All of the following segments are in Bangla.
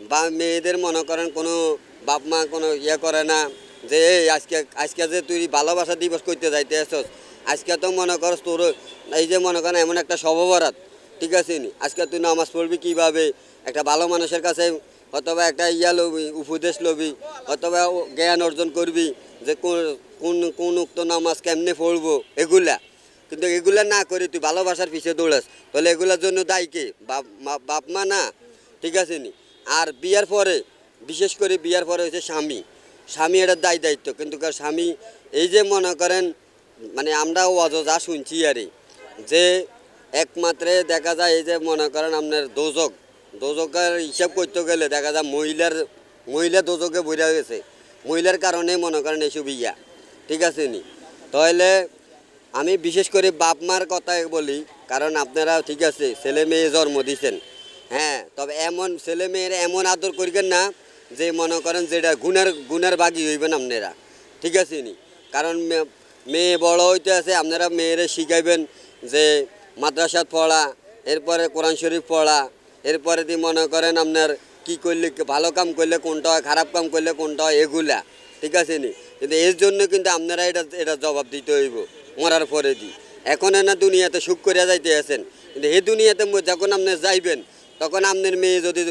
বা মেয়েদের মনে করেন কোনো বাপ মা কোনো ইয়ে করে না, যে এই আজকে আজকে যে তুই ভালোবাসা দিবস করতে যাইতে আসছস আজকে তো মনে করস তোর এই যে মনে করেন এমন একটা সববরাত ঠিক আছে নি? আজকে তুই নামাজ পড়বি কীভাবে? একটা ভালো মানুষের কাছে অথবা একটা ইয়া লবি, উপদেশ লবি, অথবা জ্ঞান অর্জন করবি, যে কোন- কোন উক্ত নামাজ কেমনে পড়ব, এগুলা। কিন্তু এগুলা না করে তুই ভালোবাসার পিছিয়ে দৌড়াস, তাহলে এগুলার জন্য দায়ী কে? বাপ মা না, ঠিক আছে নি? আর বিয়ার পরে, বিশেষ করে বিয়ার পরে হচ্ছে স্বামী। স্বামী এটা দায় দায়িত্ব, কিন্তু স্বামী এই যে মনে করেন মানে আমরা ওয়াজ যা শুনছি আরে, যে একমাত্রে দেখা যায় এই যে মনে করেন আপনার দোজক, দোজকের হিসাব করতে গেলে দেখা যায় মহিলার, মহিলা দোজকে বইরা গেছে। মহিলার কারণে মনে করেন এসব ইয়া, ঠিক আছে নি? তাহলে আমি বিশেষ করে বাপ মার কথা বলি, কারণ আপনারা ঠিক আছে, ছেলে মেয়ে জন্ম হ্যাঁ তবে এমন ছেলে মেয়ের এমন আদর করিবেন না যে মনে করেন যেটা গুণের গুণের বাগি হইবেন আপনারা। ঠিক আছে নি? কারণ মেয়ে বড় হইতে আছে, আপনারা মেয়েরে শিখাইবেন যে মাদ্রাসাত পড়া, এরপরে কোরআন শরীফ পড়া, এরপরে দিয়ে মনে করেন আপনার কি করলে, ভালো কাম করলে কোনটা হয়, খারাপ কাম করলে কোনটা হয়, এগুলা। ঠিক আছে নি? কিন্তু এর জন্য কিন্তু আপনারা এটা এটা জবাব দিতে হইব, মরার পরে দি। এখন না দুনিয়াতে সুখ করিয়া যাইতে আছেন। কিন্তু এই দুনিয়াতে যখন আপনি যাইবেন তখন আপনার মেয়ে যদি,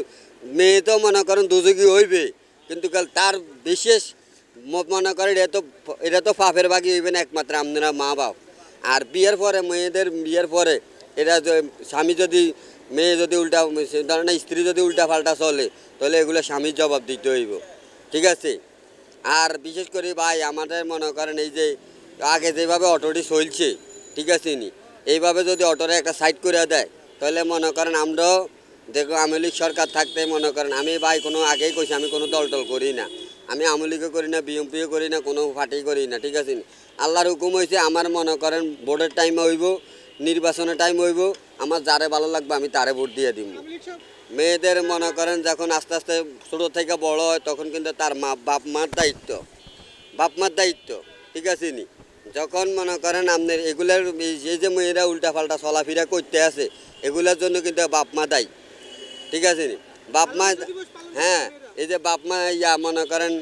মেয়ে তো মনে করেন দুযোগী হইবে, কিন্তু তার বিশেষ মনে করেন এটা তো এটা তো বাকি হইবে না একমাত্র আপনারা মা বাপ। আর বিয়ের পরে মেয়েদের, বিয়ের পরে এটা স্বামী যদি, মেয়ে যদি উল্টা ধরেন স্ত্রী যদি উল্টা পাল্টা চলে, তাহলে এগুলো স্বামীর জবাব দিতে হইব। ঠিক আছে? আর বিশেষ করে ভাই, আমাদের মনে করেন এই যে আগে যেভাবে অটোটি চলছে, ঠিক আছে নি? এইভাবে যদি অটোরে একটা সাইড করে দেয়, তাহলে মনে করেন আমরাও দেখো আমলিক সরকার থাকতে মনে করেন, আমি ভাই কোনো আগেই কইছি, আমি কোনো দল টল করি না। আমি আমলিগও করি না বিএমপিও করি না, কোনো পার্টি করি না, ঠিক আছে? আল্লাহর হুকুম হয়েছে আমার মনে করেন, ভোটের টাইম হইব, নির্বাচনের টাইম হইব, আমার যারে ভালো লাগবে, আমি তারে ভোট দিয়ে দিব। মেয়েদের মনে করেন, যখন আস্তে আস্তে ছোটো থেকে বড় হয়, তখন কিন্তু তার মা, বাপ মার দায়িত্ব। বাপ মার দায়িত্ব, ঠিক আছে নি? যখন মনে করেন, আপনার এগুলার, এই- যে মেয়েরা উল্টা পাল্টা চলাফেরা করতে আছে এগুলার জন্য কিন্তু বাপ মা দায়ী। ঠিক আছে বাপ মা হ্যাঁ এই যে বাপ মা ইয়া মনে করেন